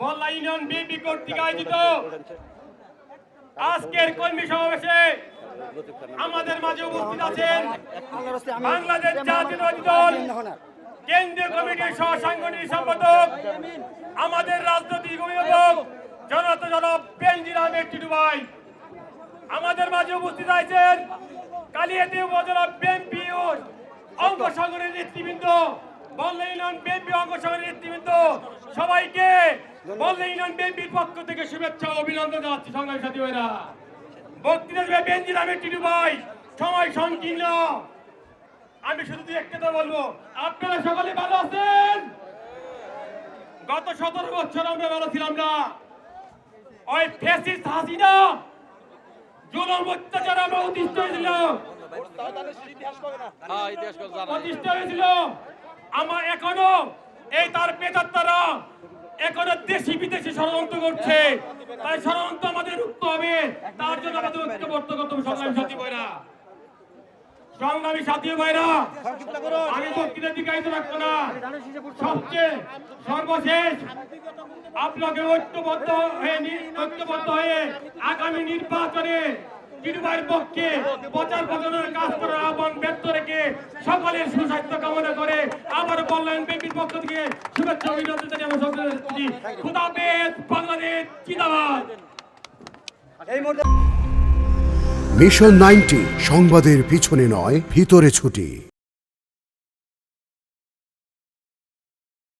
বল্লা union BNP কর্তৃক আজকের কর্মী সমাবেশে আমাদের মাঝে উপস্থিত আছেন বাংলাদেশ জাতীয়তাবাদী দল, কেন্দ্রীয় কমিটির সহ সাংগঠনিক সম্পাদক, আমাদের রাজনৈতিক অভিভাবক জনতা জনক বেনজির আহমেদ টিটুভাই আমাদের মাঝে উপস্থিত আছেন কালিয়াতি উপজেলা বিএনপি অঙ্গ সংগঠনের নেতৃবৃন্দ বল্লা ইউনিয়ন বিএনপি অঙ্গ নেতৃবৃন্দ, সবাইকে বল্লা ইউনিয়ন বিএনপির পক্ষ থেকে শুভেচ্ছা অভিনন্দন জানাচ্ছি সংগ্রামী সাথী ভাইরা। বক্তৃতা দেবে বেনজির আহমেদ টিটু ভাই। সময় সংকীর্ণ। আমি শুধু দুই একটা কথা বলব। আপনারা সকলে ভালো আছেন? গত সতেরো বছর আমরা ভালো ছিলাম না। ওই ফেসিস্ট হাসিনা, জুলুম অত্যাচার আমরা অতিষ্ঠ হয়েছিল হ্যাঁ আমার এখনও এই তার পেতাত্তারা এখনও দেশি বিদেশি ষড়যন্ত্র করছে। তাই ষড়যন্ত্র আমাদের রুখতে হবে। তার জন্য আমাদের ঐক্যবদ্ধ করতে হবে, সংগ্রামী সাথী ভাইরা। সংগ্রামী সাথী ভাইরা, আমি বক্তৃতা দিকায়িত রাখব না। সবচেয়ে সর্বশেষ আপনাকে ঐক্যবদ্ধ হয়ে ঐক্যবদ্ধ হয়ে আগামী নির্বাচনে কিরুবাইয়ের পক্ষে প্রচার প্রচারের কাজ করার আহ্বান ব্যক্ত রেখে সকলের সুস্বাস্থ্য কামনা করে আবার বললেন বিপির পক্ষ থেকে শুভেচ্ছা অভিনন্দন সকলের খুদাবেদ বাংলাদেশ জিন্দাবাদ। মিশন নাইনটি সংবাদের পিছনে নয় ভিতরে ছুটি।